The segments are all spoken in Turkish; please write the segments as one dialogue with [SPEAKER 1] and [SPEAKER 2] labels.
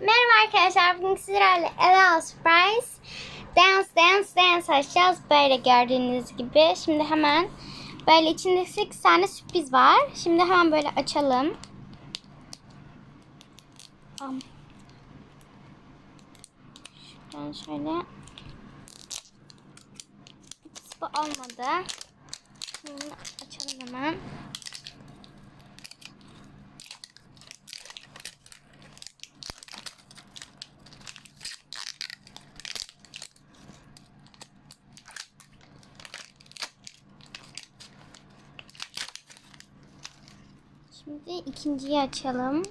[SPEAKER 1] Merhaba arkadaşlar. Bugün sizlerle Ella Surprise Dance Dance Dance açacağız. Böyle gördüğünüz gibi. Şimdi hemen böyle içinde 8 tane sürpriz var. Şimdi hemen böyle açalım. Şuradan şöyle. Bu olmadı. Şimdi açalım hemen. Şimdi ikinciyi açalım.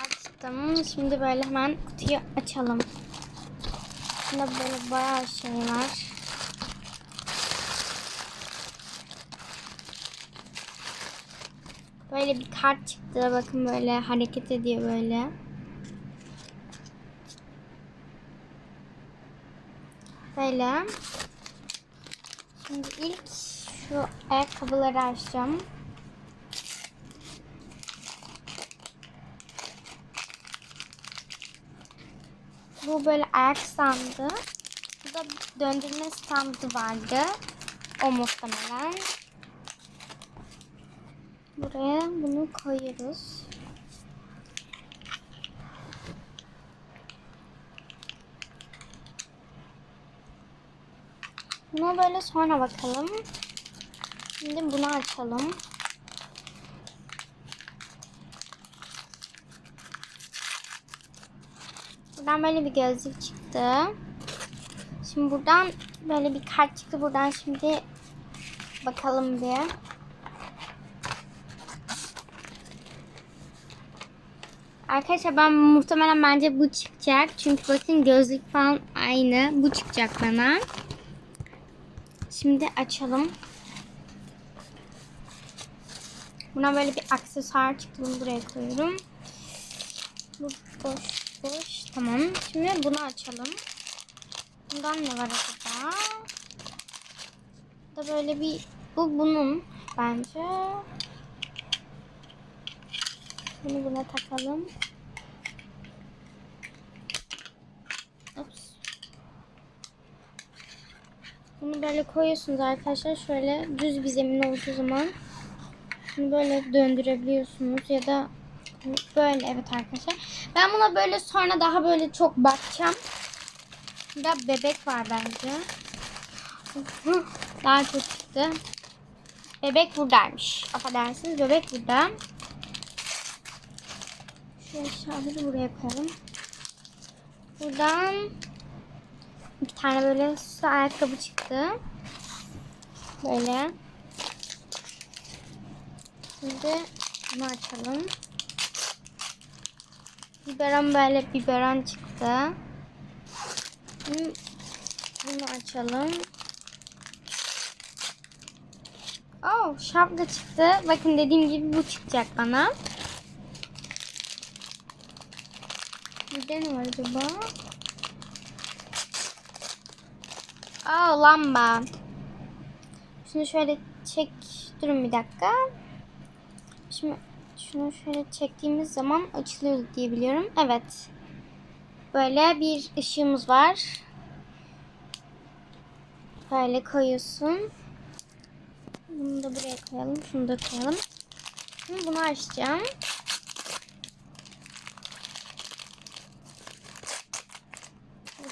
[SPEAKER 1] Açtım. Şimdi böyle hemen kutuyu açalım. Bunda böyle bayağı şey var. Böyle bir kart çıktı. Bakın böyle hareket ediyor böyle. Böyle. Şimdi ilk şu ayakkabıları açacağım. Bu böyle ayak standı. Bu da döndürme standı vardı. O muhtemelen. Buraya bunu koyuyoruz. Buna böyle sonra bakalım. Şimdi bunu açalım. Buradan böyle bir gözlük çıktı. Şimdi buradan böyle bir kart çıktı. Buradan şimdi bakalım bir. Arkadaşlar ben muhtemelen bence bu çıkacak. Çünkü bakın gözlük falan aynı. Bu çıkacak bana. Şimdi açalım. Buna böyle bir aksesuar çıktı. Bunu buraya koyuyorum. Bu boş boş. Tamam. Şimdi bunu açalım. Bundan ne var acaba? Da böyle bir bu bunun bence. Bunu buna takalım. Ups. Bunu böyle koyuyorsunuz arkadaşlar. Şöyle düz bir zemin olduğu zaman bunu böyle döndürebiliyorsunuz ya da böyle evet arkadaşlar. Ben buna böyle sonra daha böyle çok bakacağım. Burada bebek var bence. Daha çok çıktı. Bebek buradaymış. Affedersiniz bebek burada. Eşyaları buraya koyalım. Buradan bir tane böyle süslü ayakkabı çıktı. Böyle. Şimdi bunu açalım. Biberon böyle biberon çıktı. Şimdi Bunu açalım. Oh şapka çıktı. Bakın dediğim gibi bu çıkacak bana. Bir de ne var acaba? Aa lamba. Şunu şöyle çek. Durun bir dakika. Şimdi şunu şöyle çektiğimiz zaman açılıyor diye biliyorum. Evet. Böyle bir ışığımız var. Böyle koyuyorsun. Bunu da buraya koyalım. Şunu da koyalım. Şimdi bunu açacağım.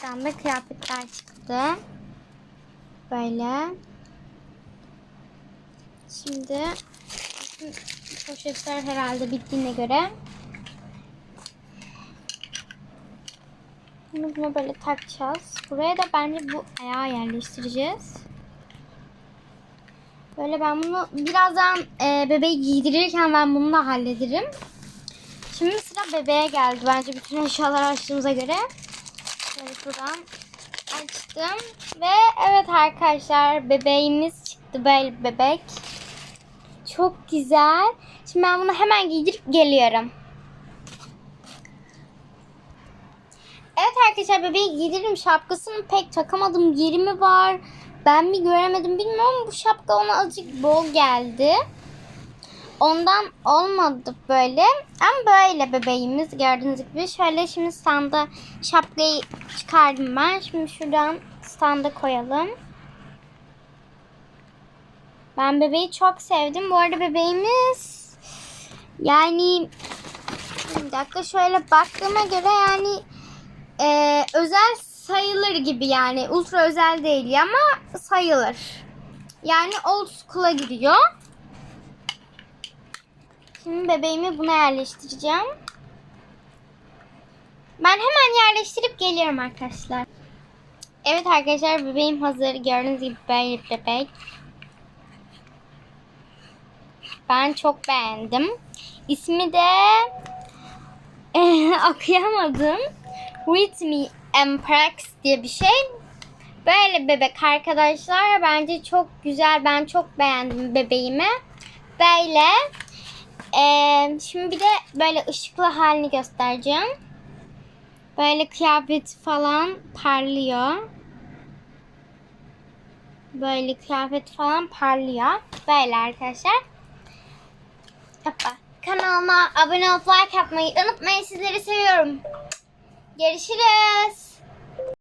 [SPEAKER 1] Buradan da kıyafetler çıktı. Böyle. Şimdi poşetler herhalde bittiğine göre bunu buna böyle takacağız. Buraya da bence bu ayağı yerleştireceğiz. Böyle ben bunu birazdan e, bebeği giydirirken ben bunu da hallederim. Şimdi sıra bebeğe geldi. Bence bütün eşyaları açtığımıza göre. Buradan açtım. Ve evet arkadaşlar bebeğimiz çıktı. Böyle bebek. Çok güzel. Şimdi ben bunu hemen giydirip geliyorum. Evet arkadaşlar bebeği giydirdim. Şapkasını pek takamadım. Yeri mi var? Ben mi göremedim bilmiyorum bu şapka ona azıcık bol geldi. Ondan olmadı böyle. Ama böyle bebeğimiz gördüğünüz gibi. Şöyle şimdi standa şapkayı çıkardım ben. Şimdi şuradan standa koyalım. Ben bebeği çok sevdim. Bu arada bebeğimiz yani bir dakika şöyle baktığıma göre yani e, özel sayılır gibi yani ultra özel değil ama sayılır. Yani old school'a gidiyor. Şimdi bebeğimi buna yerleştireceğim. Ben hemen yerleştirip geliyorum arkadaşlar. Evet arkadaşlar bebeğim hazır. Gördüğünüz gibi böyle bebek. Ben çok beğendim. İsmi de okuyamadım. With Me Emprex diye bir şey. Böyle bebek arkadaşlar. Bence çok güzel. Ben çok beğendim bebeğimi. Böyle. Ee, şimdi bir de böyle ışıklı halini göstereceğim. Böyle kıyafet falan parlıyor. Böyle kıyafet falan parlıyor. Böyle arkadaşlar. Hoppa. Kanalıma abone olup like yapmayı unutmayın. Sizleri seviyorum. Görüşürüz.